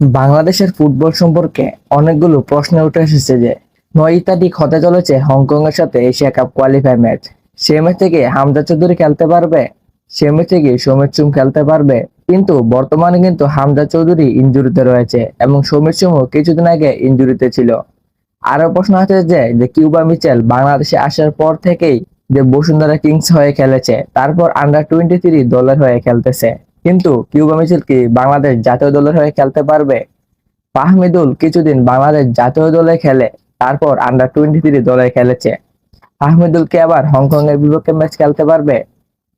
বাংলাদেশের ফুটবল সম্পর্কে অনেকগুলো প্রশ্ন উঠে এসেছে যে, নয় তারিখ হতে চলেছে হংকং এর সাথে এশিয়া কাপ কোয়ালিফাই ম্যাচ সে ম্যাচ থেকে হামজা চৌধুরী খেলতে পারবে, সে ম্যাচ থেকে সমীর চুম খেলতে পারবে। কিন্তু বর্তমানে কিন্তু হামজা চৌধুরী ইঞ্জুরিতে রয়েছে এবং সমীর চুমও কিছুদিন আগে ইঞ্জুরিতে ছিল। আরও প্রশ্ন আছে যে যে কিউবা মিচেল বাংলাদেশে আসার পর থেকেই যে বসুন্ধরা কিংস হয়ে খেলেছে, তারপর আন্ডার টোয়েন্টি থ্রি দলের হয়ে খেলতেছে। কিন্তু কিউবা মিচেল কি বাংলাদেশ জাতীয় দলের হয়ে খেলতে পারবে? ফাহমিদুল কিছুদিন বাংলাদেশ জাতীয় দলে খেলে, তারপর আন্ডার টোয়েন্টি থ্রি দলে খেলেছে। ফাহমিদুল কি আবার হংকং এর বিপক্ষে ম্যাচ খেলতে পারবে?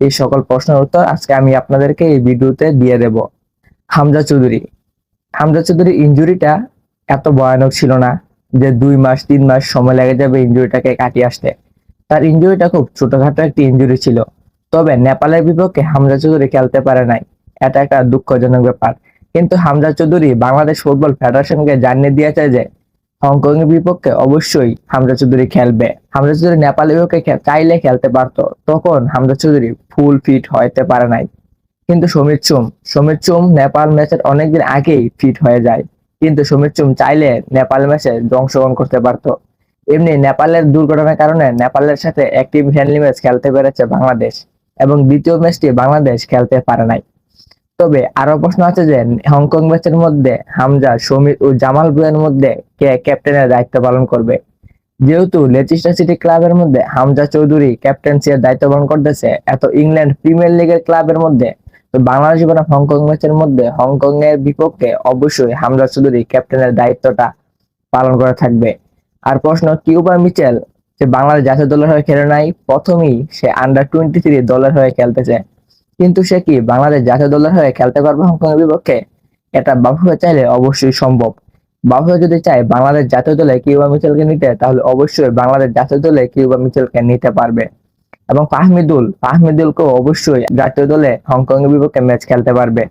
এই সকল প্রশ্নের উত্তর আজকে আমি আপনাদেরকে এই ভিডিওতে দিয়ে দেব। হামজা চৌধুরী। হামজা চৌধুরী ইনজুরিটা এত ভয়ানক ছিল না যে দুই মাস, তিন মাস সময় লেগে যাবে ইনজুরিটাকে কাটিয়ে আসতে। তার ইনজুরিটা খুব ছোটখাটো একটি ইনজুরি ছিল। তবে নেপালের বিপক্ষে হামজা চৌধুরী খেলতে পারে নাই। এটা একটা দুঃখজনক ব্যাপার। কিন্তু হামজা চৌধুরী বাংলাদেশ ফুটবল ফেডারেশনকে জানিয়ে দিয়েছে যে হংকং এর বিপক্ষে অবশ্যই হামজা চৌধুরী খেলবে। হামজা চৌধুরী নেপালের বিপক্ষে চাইলে খেলতে পারতো। তখন হামজা চৌধুরী ফুল ফিট হইতে পারে নাই। কিন্তু সমীর চুম সমীর চুম নেপাল ম্যাচের অনেকদিন আগেই ফিট হয়ে যায়। কিন্তু সমীর চুম চাইলে নেপাল ম্যাচে অংশগ্রহণ করতে পারতো। এমনি নেপালের দুর্ঘটনার কারণে নেপালের সাথে একটি ফ্রেন্ডলি ম্যাচ খেলতে পেরেছে বাংলাদেশ এবং দ্বিতীয় ম্যাচটি বাংলাদেশ খেলতে পারে নাই। তবে আরও প্রশ্ন আছে যে হংকং ম্যাচের মধ্যে হামজা, সমীর ও জামাল ভুঁইয়ার মধ্যে কে ক্যাপ্টেনের দায়িত্ব পালন করবে? যেহেতু লেচিস্টার সিটি ক্লাবের মধ্যে হামজা চৌধুরী ক্যাপ্টেন্সির দায়িত্ব পালন করতেছে, এত ইংল্যান্ড প্রিমিয়ার লিগের ক্লাবের মধ্যে, তো বাংলাদেশ বনাম হংকং ম্যাচের মধ্যে হংকং এর বিপক্ষে অবশ্যই হামজা চৌধুরী ক্যাপ্টেনের দায়িত্বটা পালন করে থাকবে। আর প্রশ্ন, কিউবা মিচেল, যে বাংলাদেশ জাতীয় দলের হয়ে খেলে নাই, প্রথমেই সে আন্ডার টোয়েন্টি থ্রি দলের হয়ে খেলতেছে। কিন্তু সে কি বাংলাদেশ জাতীয় দলের হয়ে খেলতে পারবে হংকং এর বিপক্ষে? এটা বাফুফে চাইলে অবশ্যই সম্ভব। বাফুফে যদি চায় বাংলাদেশ জাতীয় দলে কিউবা মিচেলকে নিতে, তাহলে অবশ্যই বাংলাদেশ জাতীয় দলে কিউবা মিচেলকে নিতে পারবে। এবং ফাহমিদুল, ফাহমিদুলকেও অবশ্যই জাতীয় দলে হংকং বিপক্ষে ম্যাচ খেলতে পারবে।